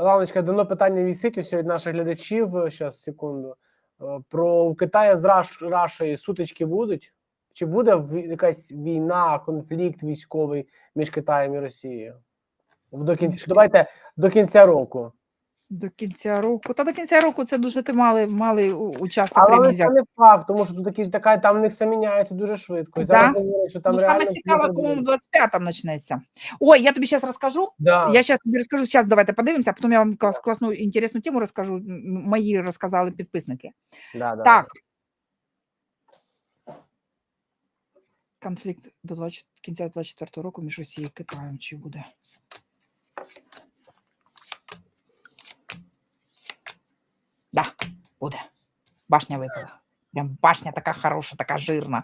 Ланочка, давно питання вісить ось від наших глядачів. Зараз, секунду. Е, Про Китаю з Раш, Рашею сутички будуть? Чи буде якась війна, конфлікт військовий між Китаєм і Росією? До кінця, давайте до кінця року. До кінця року. Та до кінця року це дуже ти мали, мали у- участок Але це не факт, тому що тут такі така там них все міняється дуже швидко. І зараз Да? говорять, що там ну, реально саме всі цікаве, по-моєму, 25-там почнеться. Ой, я тобі зараз розкажу. Да. Я зараз тобі розкажу. Зараз давайте подивимося, а потім я вам клас, класну інтересну тему розкажу. Мої розказали підписники. Да, да. Так. Конфлікт до 20, кінця 24 року між Росією і Китаєм чи буде? Да, буде. Башня випала. Прям башня така хороша, така жирна.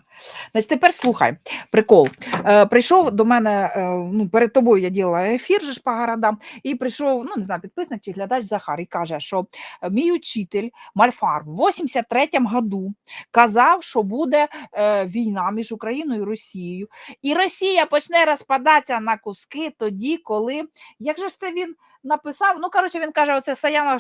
Значить, тепер слухай, прикол. Е, прийшов до мене, е, ну, перед тобою я діла ефір же ж по городам, і прийшов, ну, не знаю, підписник чи глядач Захар, і каже, що е, мій учитель Мальфар в 83-му году казав, що буде е, війна між Україною і Росією, і Росія почне розпадатися на куски тоді, коли. Як же ж це він написав? Ну, коротше, він каже, оце Саяна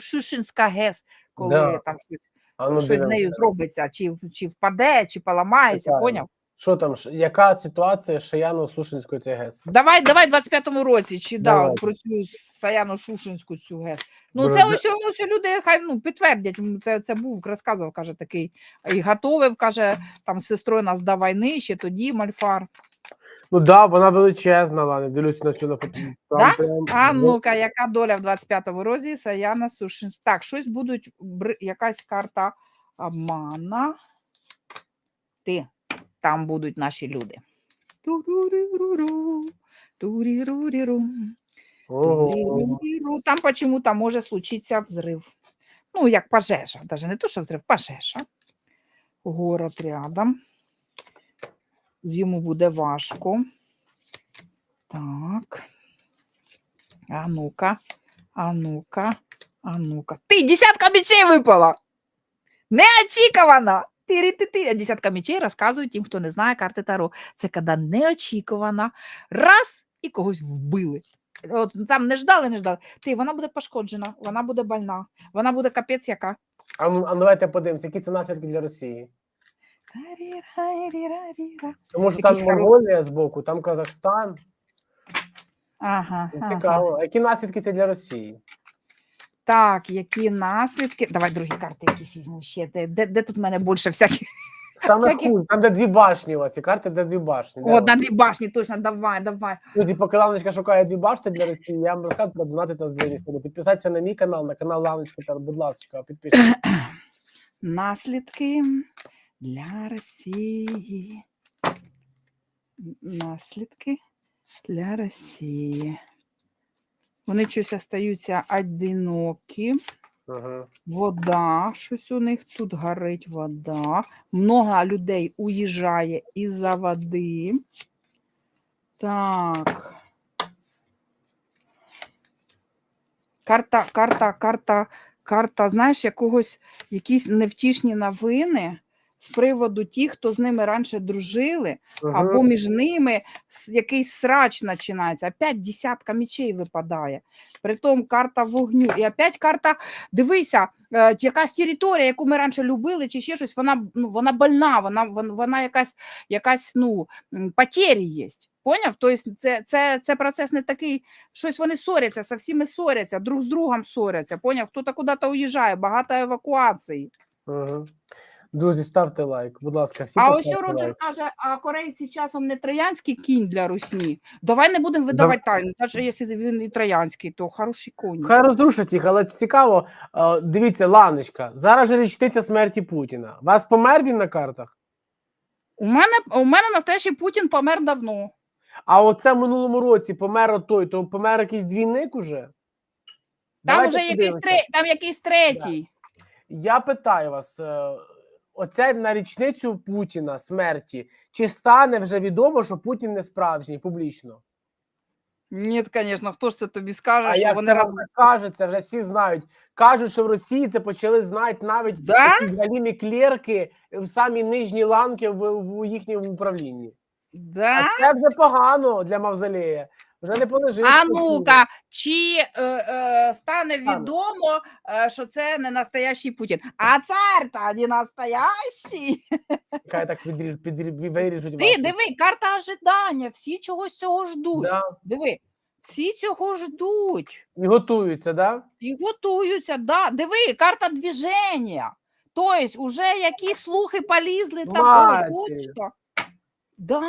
Шушинська ГЕС, коли Да. там щось, А ну, щось з нею зробиться, чи, чи впаде, чи поламається, Питання. поняв? Що там, яка ситуація з Шаяно-Сушинською ТГС? Давай, давай в 25-му році, чи да, про цю Саяну Шушинську цю ГЕС. Ну, Боже, це ось, ось люди хай ну, підтвердять. Це, це був, розказував, каже, такий, і готовив, каже, там з сестрою нас до війни, ще тоді Мальфар. Ну да, вона величезна, ладно, дивлюсь на цю на фото. Да? прям, А ну, ну-ка, яка доля в 25-му розі Саяна Сушинська? Так, щось будуть, бр- якась карта обмана. Ти, там будуть наші люди. Туруруруру, туріруріру. Там почему-то може случиться взрыв. Ну, як пожежа, даже не то, що взрив, пожежа. Город рядом. Йому буде важко. Так. А ну-ка, а ну-ка, а ну-ка. Ти десятка мечей випала! Неочікувано! Ти-ри-ти-ти. Десятка мечей розказують тим, хто не знає карти Таро. Це коли неочікувано. Раз і когось вбили. От там не ждали, не ждали. Ти, вона буде пошкоджена, вона буде больна, вона буде капець яка. А ну а ну, давайте подивимося, які це наслідки для Росії. Тому що там Монголія з боку, там Казахстан. Ага, ага. Які наслідки це для Росії? Так, які наслідки? Давай другі карти якісь візьму ще. Де, де, де тут в мене більше всяких? Там, Всякі- там де дві башні у вас, і карти, де дві башні. О, на дві башні, точно, давай, давай. Друзі, поки Ланочка шукає дві башти для Росії, я вам розказую про донати на збройні. Підписатися на мій канал, на канал Ланочки, та, будь ласка, підпишіться. Наслідки для Росії. Наслідки для Росії. Вони щось остаються одинокі. Ага. Вода, щось у них тут горить вода. Много людей уїжджає із-за води. Так. Карта, карта, карта, карта, знаєш, якогось якісь невтішні новини з приводу тих, хто з ними раніше дружили, або між ними якийсь срач починається. Опять десятка мечей випадає. Притом карта вогню. І опять карта, дивися, е, якась територія, яку ми раніше любили, чи ще щось, вона, ну, вона больна, вона, вона, вона якась, якась ну, потері є. Поняв? Тобто це, це, це процес не такий, щось вони ссоряться, со всіми ссоряться, друг з другом ссоряться. Поняв? Хто-то куди-то уїжджає, багато евакуацій. Ага. Друзі, ставте лайк, будь ласка, всі А ось Роджер лайк. каже, а корейці часом не троянський кінь для русні. Давай не будемо видавати тайну. Навіть якщо він і троянський, то хороший конь. Хай розрушать їх, але цікаво, е, дивіться, Ланочка, зараз же річниця смерті Путіна. Вас помер він на картах? У мене у мене настоящий Путін помер давно. А оце в минулому році помер той, то помер якийсь двійник уже? Там Давайте уже якийсь подивимося. тре, там якийсь третій. Я питаю вас, е, оце на річницю Путіна смерті, чи стане вже відомо, що Путін не справжній публічно? Ні, звісно, хто ж це тобі скаже, А що як вони це роз... вам кажеться, вже всі знають. Кажуть, що в Росії це почали знати навіть Да? галімі клерки в самі нижні ланки в, в їхньому управлінні. Да? А це вже погано для Мавзолея. Вже не полежиш. А ну-ка, чи е, е, стане відомо, е, що це не настоящий Путін? А цар-то не настоящий. Хай так підріж, підріж, виріжуть Ти диви, карта ожидання, всі чогось цього ждуть. Да. Диви, всі цього ждуть. І готуються, да? І готуються, да. Диви, карта движення. Тобто, уже які слухи полізли там Мати. Да.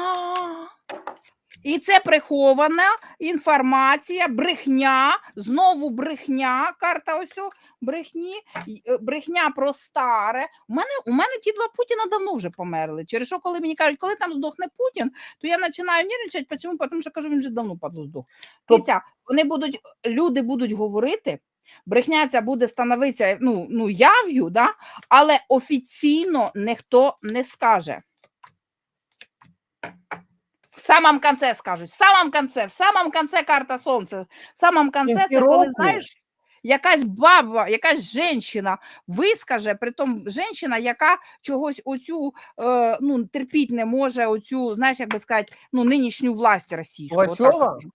І це прихована інформація, брехня, знову брехня, карта ось брехні, е, брехня про старе. У мене, у мене ті два Путіна давно вже померли. Через що, коли мені кажуть, коли там здохне Путін, то я починаю нервничати. Чому? Тому що кажу, він вже давно падло здох. Тоб- Дивіться, вони будуть, люди будуть говорити, брехня ця буде становитися ну, ну, яв'ю, да? але офіційно ніхто не скаже. В самом конце скажуть, в самом конце, в самом конце карта сонця. В самом конце це коли, знаєш, якась баба, якась жінка вискаже, притом жінка, яка чогось оцю, е, ну, терпіть не може, оцю, знаєш, як би сказати, ну, нинішню власть російську. Пугачова? скажу.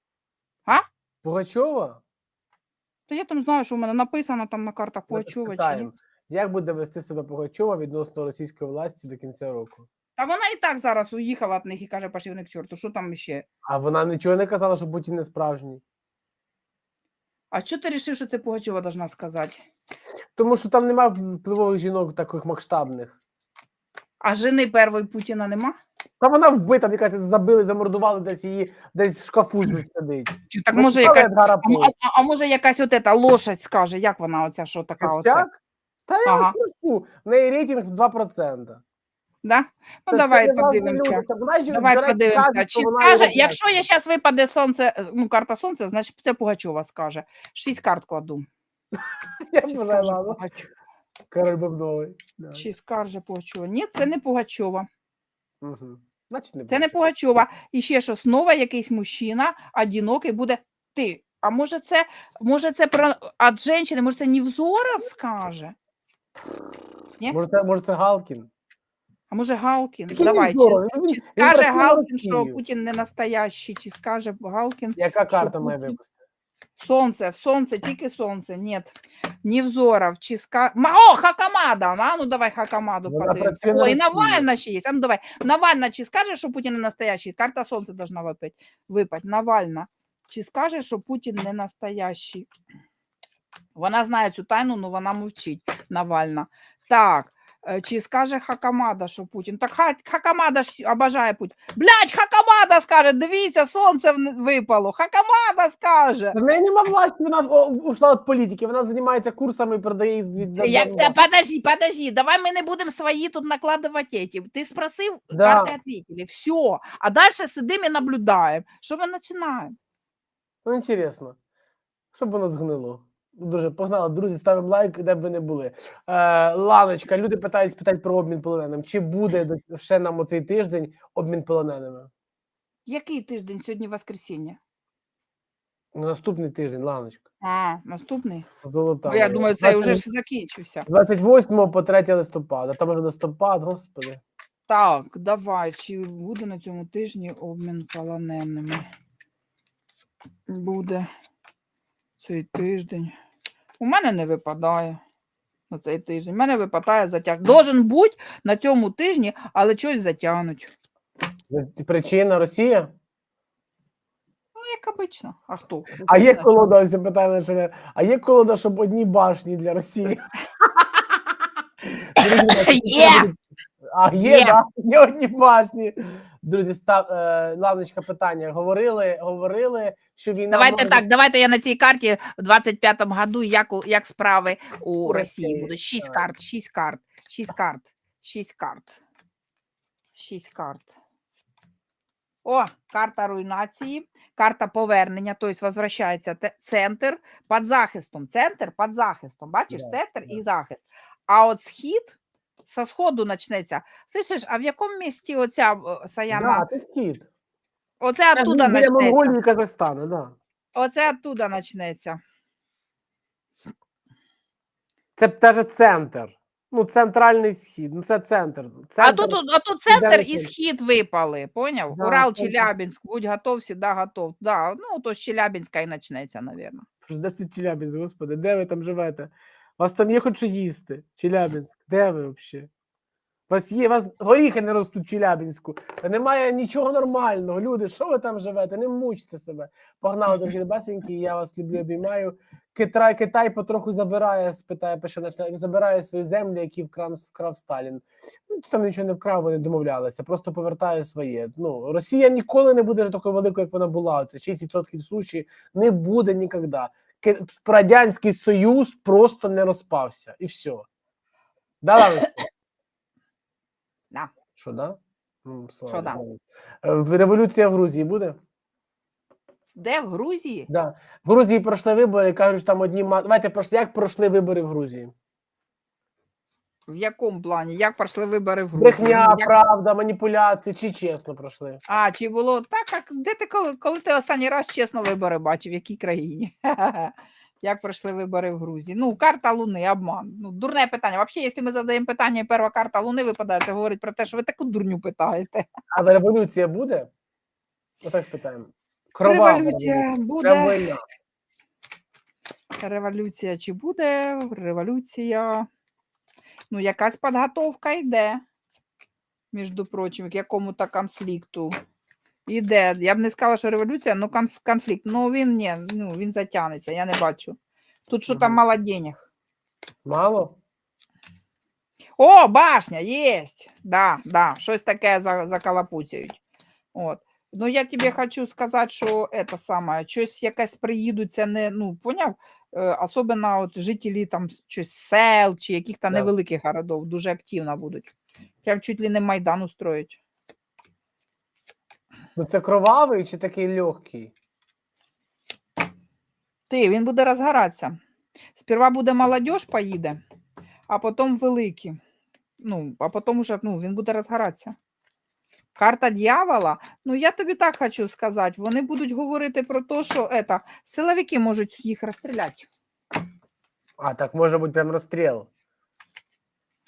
Пугачова? Та я там знаю, що в мене написано там на картах Пугачова чи ні. Як буде вести себе Пугачова відносно російської власті до кінця року? Та вона і так зараз уїхала від них і каже, пошли вони к чорту, що там ще? А вона нічого не казала, що Путін не справжній. А що ти вирішив, що це Пугачова должна сказати? Тому що там немає впливових жінок таких масштабних. А жени першої Путіна нема? Та вона вбита, мені кажеться, забили, замордували десь її десь в шкафу сидить. Чи так Ну, може якась. А, По. а, а може якась от ета лошадь скаже, як вона оця, що така? Собчак? Та я Ага. вас прошу, в неї рейтинг 2%. Да? Ну давай подивимося. люди. Давай подивимося. каже, Чи скаже, якщо я зараз випаде сонце, ну карта сонця, значить це Пугачова скаже. Шість карт кладу. Я Чи скаже. Пугачова? Король Бобновий. Да. Чи скаже Пугачова? Ні, це не Пугачова. Мгм. Значить, не Це не. Пугачова. І ще що, знову якийсь мужчина, одинокий буде ти. А може це, може це про от жінки, може це Невзоров скаже? Ні? Може, це, може, це Галкін? А може Галкін? Який Давай, чи, чи він скаже працює Галкін, що. Путін не настоящий, чи скаже Галкін Яка карта має Путін- випустити? сонце, в сонце, тільки сонце, ні. Невзоров, чи ска... Ма- О, Хакамада, а ну давай Хакамаду Вона подивимося. працює на О, Росію. Навальна ще є, а ну давай. Навальна чи скаже, що Путін не настоящий? Карта сонця должна випити. Випать. Навальна. Чи скаже, що Путін не настоящий? Вона знає цю тайну, але вона мовчить. Навальна. Так. е, Чи скаже Хакамада, що Путін? Так Ха- Хакамада ж обожає Путін. Блять, Хакамада скаже, дивіться, сонце вни- випало. Хакамада скаже. В неї нема власті, вона о, ушла від політики, вона займається курсами і продає їх від за- Як, за- та, подожди, подожди, давай мы не будем свои тут накладывать эти. Ты спросил, Да. карты ответили, все. А дальше сидим и наблюдаем. Что мы начинаем? Ну, інтересно. Щоб воно згнило. Дуже погнали, друзі, ставимо лайк, де б ви не були. Е, Ланочка, люди питають, питають про обмін полоненим. Чи буде ще нам оцей тиждень обмін полоненими? Який тиждень сьогодні воскресіння? Ну, Наступний тиждень, Ланочка. А, наступний. Золота. Бо я думаю, це вже 20 ж закінчився. 28 по 3 листопада. Там вже листопад, господи. Так, давай. Чи буде на цьому тижні обмін полоненими? Буде цей тиждень. У мене не випадає на цей тиждень. У мене випадає затяг. Должен бути на цьому тижні, але щось затягнуть. Причина Росія? Ну, як обично. А хто? А є колода, ось питає наше. А є колода, щоб одні башні для Росії? Є! А, є, да? Є одні башні. Друзі, став, е, Лавночка, питання. Говорили, говорили, що війна. Давайте може- так, давайте я на цій карті в 25-му году, як, у- як справи у У Росії Росії, будуть. Шість так. карт, шість карт, шість карт, шість карт. Шість карт. О, карта руйнації, карта повернення, тобто возвращається центр під захистом. Центр під захистом. Бачиш, центр і захист. А от схід со сходу почнеться. Слышиш, а в якому місті оця Саяна? Да, це схід. Оце Це оттуда біля. Монголії і Казахстану, да. Оце оттуда почнеться. Це теж центр. Ну, центральний схід, ну це центр. А тут, а тут центр і схід випали, поняв? Да, Урал, центр. Челябинськ, будь готов, всегда готов. Да, ну, то з Челябинська і почнеться, напевно. Де це Челябинськ, господи, де ви там живете? У вас там є хоч що їсти? Челябинськ, де ви взагалі? Вас є, вас горіхи не ростуть Челябинську. Немає нічого нормального. Люди, що ви там живете? Не мучте себе. Погнали, дорогі ребесенькі, я вас люблю, обіймаю. Китай, Китай потроху забирає, спитає, пише забирає свої землі, які вкрав, вкрав Сталін. Ну, там нічого не вкрав, вони домовлялися, просто повертає своє. Ну, Росія ніколи не буде такою великою, як вона була. Це 6% суші не буде ніколи. Радянський Союз просто не розпався. І все. Да, Ланочка? Да. Що, да? Ну, слава Що да? Богу. Е, в- Революція в Грузії буде? Де в Грузії? Да. В Грузії пройшли вибори, кажуть, що там одні ма- Давайте пройшли. Як пройшли вибори в Грузії? В якому плані? Як пройшли вибори в Грузії? Брехня, Ну, як- правда, маніпуляції, чи чесно пройшли? А, чи було так, як де ти коли, коли ти останній раз чесно вибори бачив, в якій країні? Як пройшли вибори в Грузії? Ну, карта Луни, обман. Ну, дурне питання. Взагалі, якщо ми задаємо питання, і перша карта Луни випадає, це говорить про те, що ви таку дурню питаєте. А революція буде? Отак спитаємо. Кровава Революція Прям буде. Революція чи буде? Революція. Ну, якась підготовка йде, між прочим, к якому-то конфлікту. Іде. Я б не сказала, що революція, ну конф- конфлікт. Ну він ні, ну він затягнеться, я не бачу. Тут що там мало денег. Мало? О, башня, єсть. Да, да, щось таке за, закалапуцяють. От. Ну, я тобі хочу сказати, що це саме, щось якесь приїдуться, не, ну, поняв? Е, Особливо от жителі там щось сел чи яких-то Да. невеликих городов дуже активно будуть. Прям чуть ли не Майдан устроїть. Ну це кровавий чи такий легкий? Ти, він буде розгоратися. Сперва буде молодь поїде, а потім великі. Ну, а потім уже ну, він буде розгоратися. Карта дьявола. Ну, я тобі так хочу сказати. Вони будуть говорити про те, що ета, силовики можуть їх розстріляти. А, так може бути прям розстріл.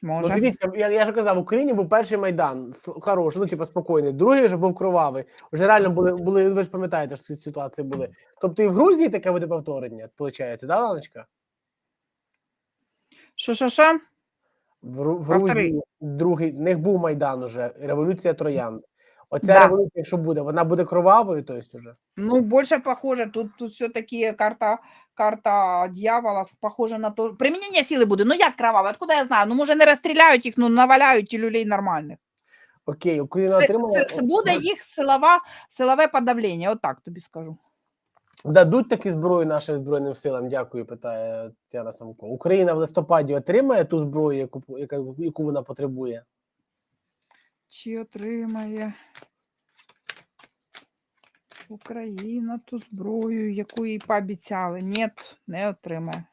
Може. Ну, дивіться, я, я ж казав, в Україні був перший майдан хороший, ну типу спокійний. Другий же був кровавий. Вже реально були, були, ви ж пам'ятаєте, що ці ситуації були. Тобто і в Грузії таке буде повторення, виходить, да, Ланочка? Що, що, що? В, в Грузії другий, в них був майдан уже, революція троян. Оця Да. революція, якщо буде, вона буде кровавою, то есть уже. Ну, больше похоже, тут, тут все-таки карта, карта дьявола похожа на то. Применение силы буде. Ну, як кроваве? Откуда я знаю? Ну, може, не розстріляють їх, ну, наваляють і люлей нормальних. Окей, Україна Це, отримала. це, буде їх силова, силове подавлення, отак тобі скажу. Дадуть такі зброю нашим збройним силам. Дякую, питає Тяна Самко. Україна в листопаді отримає ту зброю, яку яка, яку вона потребує. Чи отримає Україна ту зброю, яку їй пообіцяли? Ні, не отримає.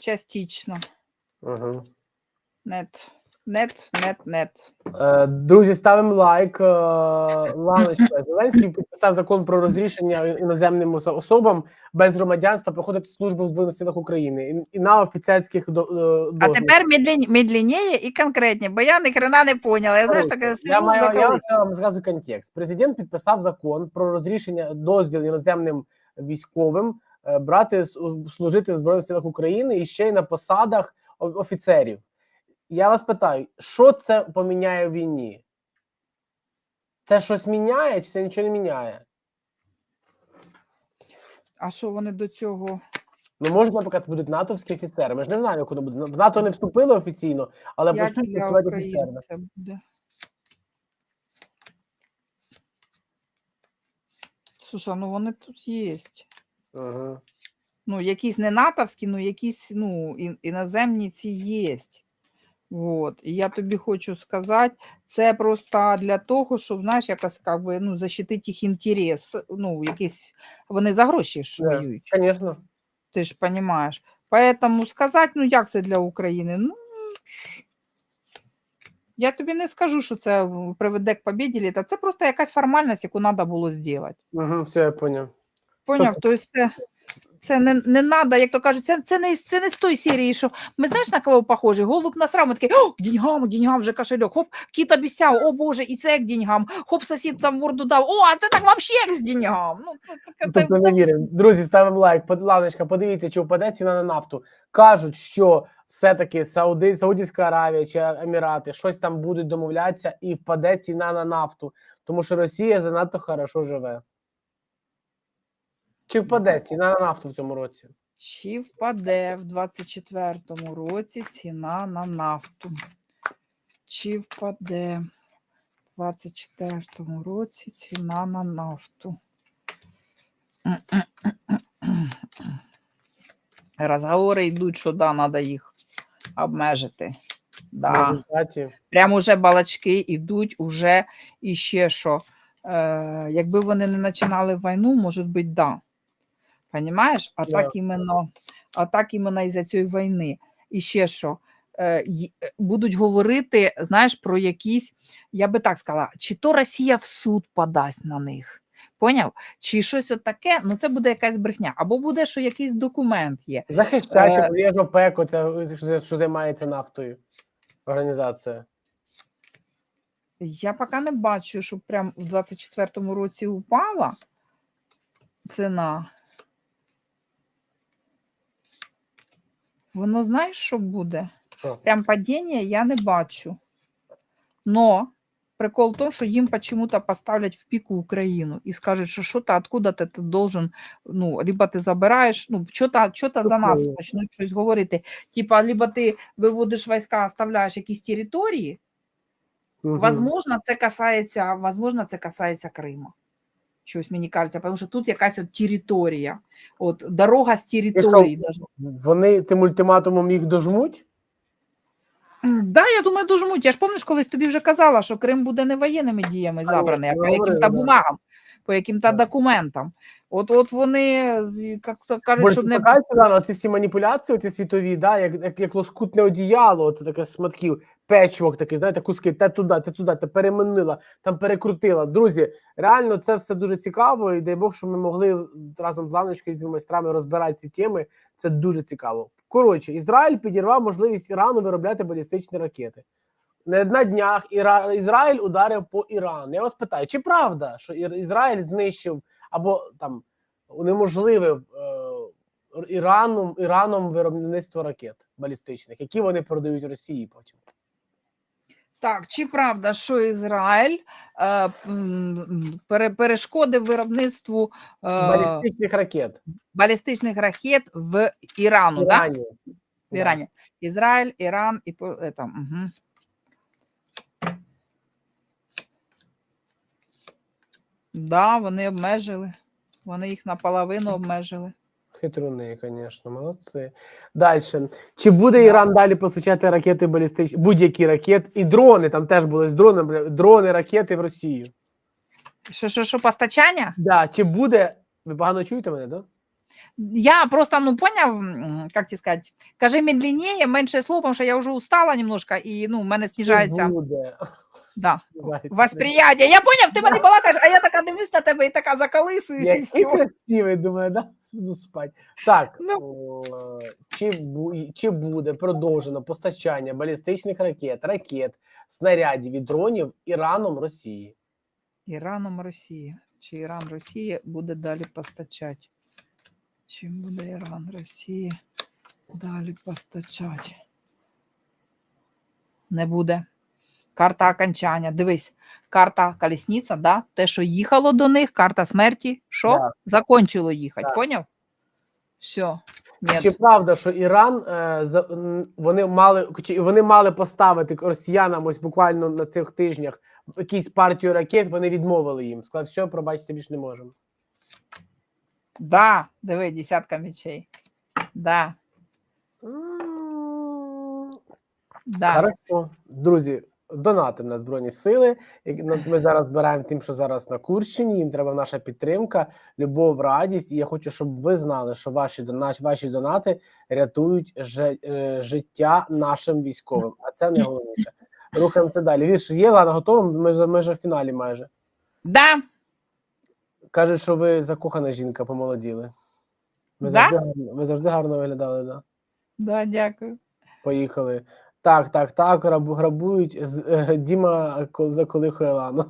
Частично. Ага. Нет, нет, нет, нет. Е, друзі, ставимо лайк. Е, Ланочка Зеленський підписав закон про розрішення іноземним особам без громадянства проходити службу в Збройних силах України і, на офіцерських до, е, А тепер медлен- медленніше і конкретніше, бо я ні хрена не поняла. Я знаєш, таке я, маю, я вам зразу контекст. Президент підписав закон про розрішення дозвіл іноземним військовим брати служити в Збройних силах України і ще й на посадах офіцерів. Я вас питаю, що це поміняє в війні? Це щось міняє, чи це нічого не міняє? А що вони до цього? Ну, може, наприклад, будуть натовські офіцери. Ми ж не знаємо, воно буде. В НАТО не вступили офіційно, але Як почнуть для працювати офіцерами. українця буде? Слушай, ну вони тут є. Угу. Ну, якісь не натовські, ну якісь ну, ін- іноземні ці є. Вот. І я тобі хочу сказати, це просто для того, щоб, знаєш, якось как би, ну, защитити їх інтерес. Ну, якісь, вони за гроші ж Да. воюють. Звісно. Ти ж розумієш. Поэтому сказати, ну як це для України? Ну, я тобі не скажу, що це приведе к побіді літа. Це просто якась формальність, яку треба було зробити. Угу, все, я поняв. Поняв? Тобто це Це не, не надо, як то кажуть, це, це, не, це не з тої серії, що ми знаєш на кого похожі? Голуб насрав, ми такий, о, деньгам, деньгам вже кошельок, хоп, кіт обіцяв, о Боже, і це як деньгам, хоп, сусід там морду дав, о, а це так вообще як з деньгам. Ну, це, таке- Тобто не віримо. Друзі, ставимо лайк. Ланочка, подивіться, чи впаде ціна на нафту. Кажуть, що все-таки Сауди, Саудівська Аравія чи Емірати щось там будуть домовлятися і впаде ціна на нафту, тому що Росія занадто хорошо живе. Чи впаде ціна на нафту в цьому році? Чи впаде в 24-му році ціна на нафту? Чи впаде в 24-му році ціна на нафту? Розговори йдуть, що да, треба їх обмежити. Да. Прямо вже балачки йдуть, уже і ще що. Е, якби вони не починали війну, може бути, да. Понімаєш? А так іменно, а так іменно із-за цієї війни. І ще що. Е, й- е, будуть говорити, знаєш, про якісь, я би так сказала, чи то Росія в суд подасть на них. Поняв? Чи щось таке, ну це буде якась брехня. Або буде, що якийсь документ є. захищається, Е, бо є ж ОПЕК, оця, що, що займається нафтою. Організація. Я поки не бачу, що прям у 24-му році упала ціна. Воно знаєш, що буде? Що? Прям падіння я не бачу. Но прикол в тому, що їм почему-то поставлять в піку Україну і скажуть, що що то откуда ти, ти должен, ну, либо ти забираєш, ну, що-то, за нас почнуть щось говорити. Типа, либо ти виводиш війська, оставляєш якісь території, Мгм. Возможно, це касається, возможно, це касається Крима. Щось мені кажеться, тому що тут якась от територія, от дорога з території. Вони цим ультиматумом їх дожмуть? Да, я думаю, дожмуть. Я ж пам'ятаєш, колись тобі вже казала, що Крим буде не воєнними діями забраний, а яким-то бумагам, по яким-то документам. От, от вони, як то кажуть, Боже, щоб не да, ці всі маніпуляції, ці світові, да, як, як, як лоскутне одіяло, це таке шматків, печвок такий, знаєте, куски, те туди, те туди, те переманила, там перекрутила. Друзі, реально це все дуже цікаво, і дай Бог, що ми могли разом з Ланочкою, з майстрами розбирати ці теми. Це дуже цікаво. Коротше, Ізраїль підірвав можливість Ірану виробляти балістичні ракети. На днях Іра... Ізраїль ударив по Ірану. Я вас питаю, чи правда, що Ізраїль знищив або там унеможливив е, Іраном, Іраном виробництво ракет балістичних, які вони продають Росії потім. Так, чи правда, що Ізраїль е, перешкодив виробництву е, Балістичних ракет балістичних ракет в Ірану? в Да? В Ірані. Ізраїль, Іран і е, там. Угу. Да, вони обмежили. Вони їх наполовину обмежили. Хитруни, звісно, молодці. Далі. Чи буде Іран далі постачати ракети балістичні, будь-які ракети, і дрони, там теж були дрони, дрони, ракети в Росію. Що, що, що, постачання? Да, чи буде, ви погано чуєте мене, так? Да? Я просто, ну, поняв, як тебе сказати, кажи медленніше, менше слов, тому що я вже устала немножко, і, ну, в мене Чи снижається, да, восприятие. Я поняв, ти мене балакаєш, а я така дивлюсь на тебе і така заколисуюсь, і все. красивий, думаю, да? Буду спати. Так, Ну. о, чи, чи буде продовжено постачання балістичних ракет, ракет, снарядів і дронів Іраном Росії? Іраном Росія. Чи Іран Росія буде далі постачати? Чи буде Іран Росія далі постачати? Не буде. Карта окончання. Дивись, карта колісниця, да? те, що їхало до них, карта смерті, що Да. закончило їхати. Да. Поняв? Все. Ні. Чи правда, що Іран е, вони мали чи вони мали поставити росіянам ось буквально на цих тижнях якісь партію ракет, вони відмовили їм. Сказали, все, пробачте, більше не можемо. Да, диви, десятка мечей. Да, да. Хорошо. Друзі, донатимо на Збройні Сили. Ми зараз збираємо тим, що зараз на Курщині. Їм треба наша підтримка, любов, радість. І я хочу, щоб ви знали, що ваші ваші донати рятують е, життя нашим військовим. А це найголовніше. Рухаємося далі. Вірш є, Лана, готова? Ми ми вже в фіналі майже. Да. Кажуть, що ви закохана жінка, помолоділи. Ви, Да? завжди, гарно- ви завжди гарно виглядали, да? Да, дякую. Поїхали. Так, так, так, грабу- грабують. З- е, Діма ко- заколихує Лану.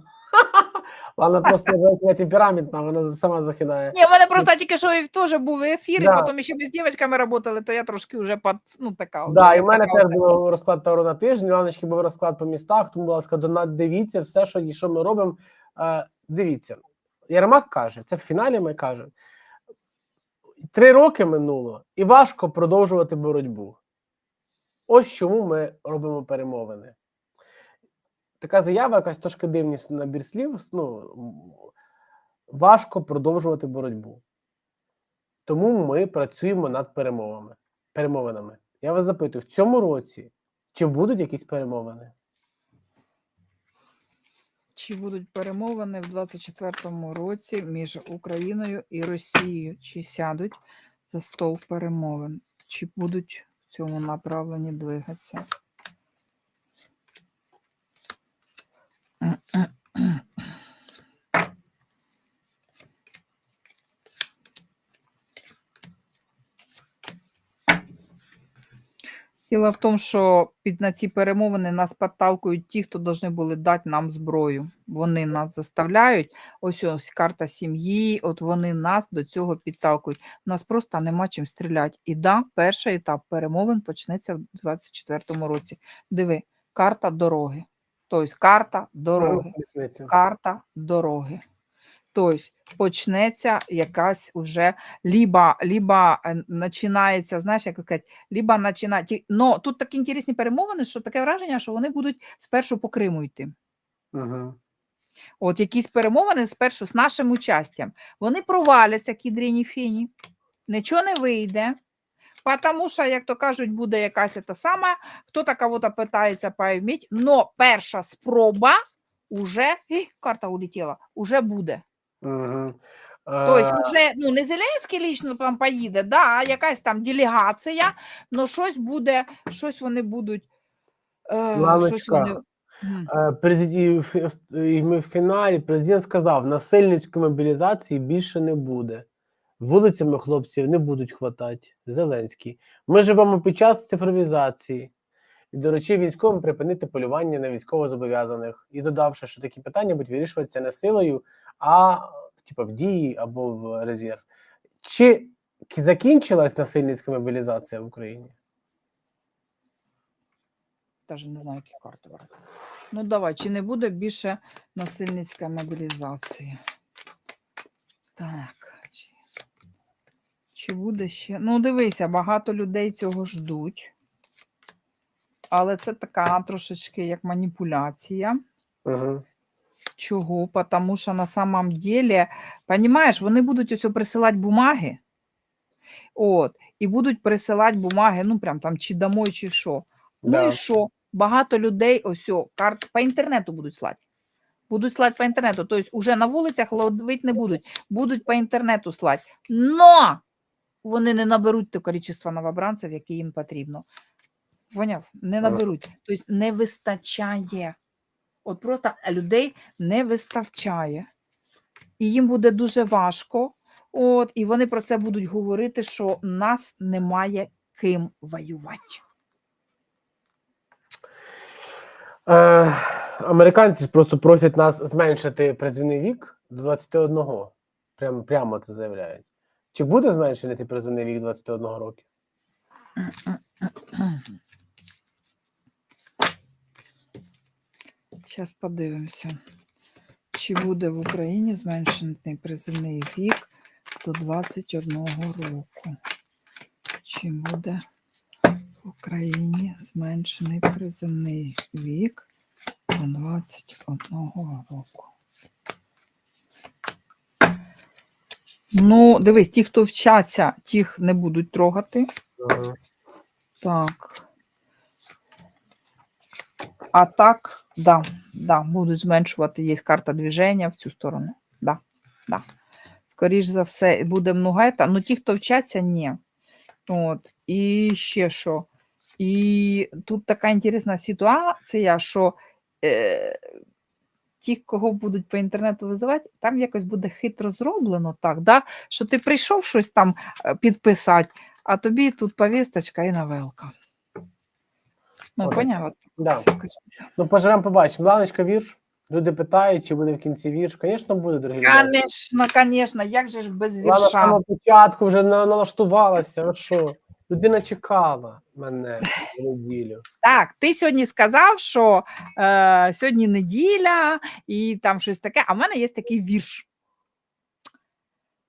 Лана просто темпераментна, вона сама захидає. Ні, в мене просто тільки що теж був ефір, Да. і потім ще ми з дівчатками працювали, то я трошки вже під, ну, така. Да, і в мене теж був розклад Таро на тиждень, Ланочки був розклад по містах, тому, будь ласка, донат дивіться, все, що, що ми робимо. Е, дивіться. Ярмак каже, це в фіналі ми каже. Три роки минуло, і важко продовжувати боротьбу. Ось чому ми робимо перемовини. Така заява, якась трошки дивність набір слів. Ну, важко продовжувати боротьбу. Тому ми працюємо над перемовами, перемовинами. Я вас запитую, в цьому році чи будуть якісь перемовини? Чи будуть перемовини в 24-му році між Україною і Росією? Чи сядуть за стол перемовин? Чи будуть в цьому направленні двигатися? Діло в тому, що під на ці перемовини нас підталкують ті, хто повинні були дати нам зброю. Вони нас заставляють. Ось ось карта сім'ї, от вони нас до цього підталкують. У нас просто нема чим стріляти. І да, перший етап перемовин почнеться в 24-му році. Диви, карта дороги. Тобто карта дороги карта дороги. Тобто почнеться якась уже ліба е, починається, знаєш, як сказати, ліба починається. Ну, тут такі інтересні перемовини, що таке враження, що вони будуть спершу по Криму йти. Угу. От якісь перемовини спершу з нашим участям. Вони проваляться, кідріні фіні, нічого не вийде. Тому що, як то кажуть, буде якась та сама, хто-то кого-то питається пойміть, но перша спроба уже, Ій, карта улетіла, уже буде. Угу. Тобто, вже ну, не Зеленський лічно там поїде, да, а якась там делегація, але щось буде, щось вони будуть. Е, щось вони... Президент, і ми в фіналі президент сказав, насильницької мобілізації більше не буде. Вулицями хлопців не будуть хватати. Зеленський. Ми живемо під час цифровізації. І доручив військовим припинити полювання на військовозобов'язаних. І додавши, що такі питання будуть вирішуватися не силою, а типу, в дії або в резерв. Чи закінчилась насильницька мобілізація в Україні? Даже не знаю, які карти брати. Ну, давай, чи не буде більше насильницької мобілізації? Так. Чи буде ще? Ну, дивися, багато людей цього ждуть. Але це така трошечки як маніпуляція. Угу. Чого? Потому що на самом деле, понимаешь, вони будуть ось присилати бумаги. От, і будуть присилати бумаги, ну прям там чи домой, чи що. Ну і що? Багато людей ось карт по інтернету будуть слати. Будуть слати по інтернету. Тобто уже на вулицях ловити не будуть, будуть по інтернету слати. Но вони не наберуть те кількість новобранців, яке їм потрібно. Поняв? Не наберуть. Тобто не вистачає. От просто людей не вистачає. І їм буде дуже важко. От, і вони про це будуть говорити, що нас немає ким воювати. Е, американці просто просять нас зменшити призовний вік до 21. Прям, прямо це заявляють. Чи буде зменшений цей призовний вік 21 року? Зараз подивимося, чи буде в Україні зменшений призивний вік до 21 року. Чи буде в Україні зменшений призивний вік до 21 року? Ну, дивись, ті, хто вчаться, тих не будуть трогати. Ага. Так. А так, да, да, будуть зменшувати, є карта движення в цю сторону. Да, да. Скоріш за все, буде многета. Ну, ті, хто вчаться, ні. От. І ще що. І тут така інтересна ситуація, що е, ті, кого будуть по інтернету визивати, там якось буде хитро зроблено так, да? що ти прийшов щось там е, підписати, а тобі тут повісточка і новелка. Ну? Да. Ну, поживемо, побачимо. Ланочка, вірш. Люди питають, чи буде в кінці вірш. Звісно, буде, дорогі. Конечно, конечно, як же ж без Лана з вірша? самого початку вже налаштувалася. От що? Людина чекала мене в неділю. Так, ти сьогодні сказав, що е, сьогодні неділя і там щось таке. А в мене є такий вірш.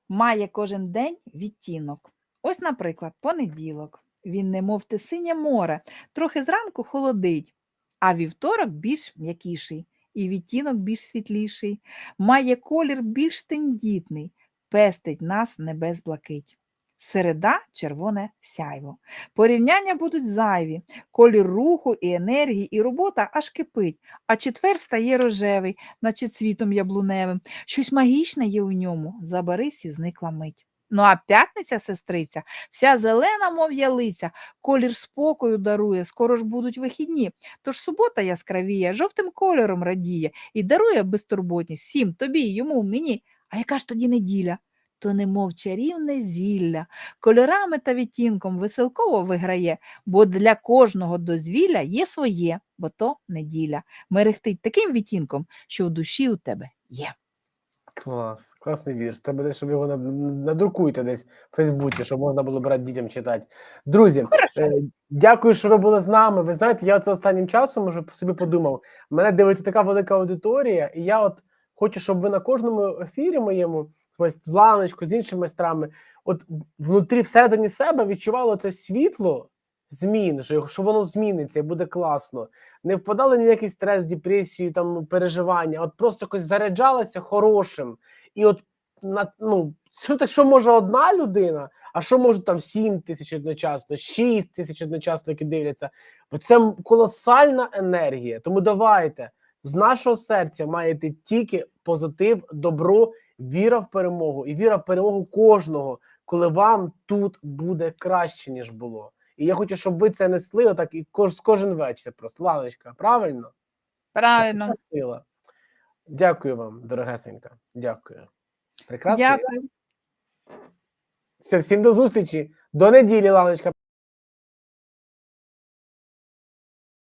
Має кожен день відтінок. Ось, наприклад, понеділок. Він не мов те синє море, трохи зранку холодить, а вівторок більш м'якіший, і відтінок більш світліший, має колір більш тендітний, пестить нас небес блакить. Середа червоне сяйво. Порівняння будуть зайві, колір руху і енергії, і робота аж кипить, а четвер стає рожевий, наче цвітом яблуневим. Щось магічне є у ньому, забарись і зникла мить. Ну а п'ятниця, сестриця, вся зелена, мов ялиця, колір спокою дарує, скоро ж будуть вихідні. Тож субота яскравіє, жовтим кольором радіє і дарує безтурботність всім, тобі, йому, мені. А яка ж тоді неділя? То немов чарівне зілля, кольорами та відтінком веселково виграє, бо для кожного дозвілля є своє, бо то неділя. Мерехтить таким відтінком, що в душі у тебе є. Клас, класний вірш. Треба десь, щоб його над- надрукуйте десь в Фейсбуці, щоб можна було брати дітям читати. Друзі, е, дякую, що ви були з нами. Ви знаєте, я це останнім часом уже собі подумав. Мене дивиться така велика аудиторія, і я от хочу, щоб ви на кожному ефірі моєму з Ланочкою, з іншими майстрами, от внутрі всередині себе відчувало це світло змін, що, що воно зміниться і буде класно. Не впадали ні в якийсь стрес, депресію, там переживання, от просто якось заряджалася хорошим. І от на ну що так, що може одна людина, а що можуть там 7 тисяч одночасно, 6 тисяч одночасно, які дивляться. Це колосальна енергія. Тому давайте з нашого серця маєте тільки позитив, добро, віра в перемогу і віра в перемогу кожного, коли вам тут буде краще, ніж було. І я хочу, щоб ви це несли отак і кож, кожен вечір. Просто Ланочка, правильно? Правильно. Сила. Дякую вам, дорогесенька. Дякую. Прекрасно. Дякую. Все, всім до зустрічі. До неділі, Ланочка.